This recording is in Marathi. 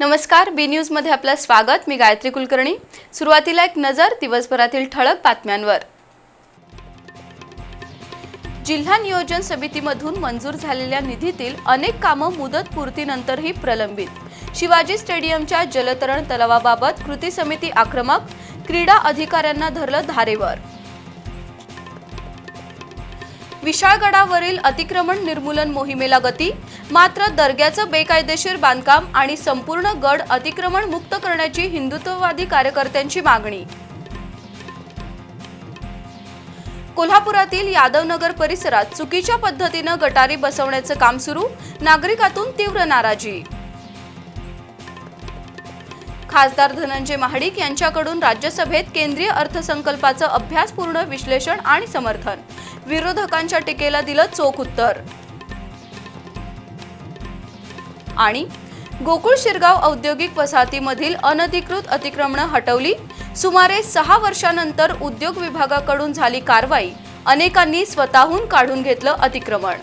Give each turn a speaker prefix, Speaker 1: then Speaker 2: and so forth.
Speaker 1: नमस्कार बी न्यूजमध्ये आपलं स्वागत. मी गायत्री कुलकर्णी. सुरुवातीला एक नजर दिवसभरातील ठळक बातम्यांवर. जिल्हा नियोजन समितीमधून मंजूर झालेल्या निधीतील अनेक कामं मुदतपूर्तीनंतरही प्रलंबित. शिवाजी स्टेडियमच्या जलतरण तलावाबाबत कृती समिती आक्रमक क्रीडा अधिकाऱ्यांना धरलं धारेवर. विशाळगडावरील अतिक्रमण निर्मूलन मोहिमेला गती मात्र दर्ग्याचं बेकायदेशीर बांधकाम आणि संपूर्ण गड अतिक्रमण मुक्त करण्याची हिंदुत्ववादी कार्यकर्त्यांची मागणी. कोल्हापुरातील यादवनगर परिसरात चुकीच्या पद्धतीनं गटारी बसवण्याचं काम सुरू नागरिकातून तीव्र नाराजी. खासदार धनंजय महाडिक यांच्याकडून राज्यसभेत केंद्रीय अर्थसंकल्पाचं अभ्यासपूर्ण विश्लेषण आणि समर्थन. विरोधकांच्या टीकेला दिलं चोख उत्तर. आणि गोकुळ शिरगाव औद्योगिक वसाहतीमधील अनधिकृत अतिक्रमणं हटवली. सुमारे सहा वर्षानंतर उद्योग विभागाकडून झाली कारवाई. अनेकांनी स्वतःहून काढून घेतलं अतिक्रमण.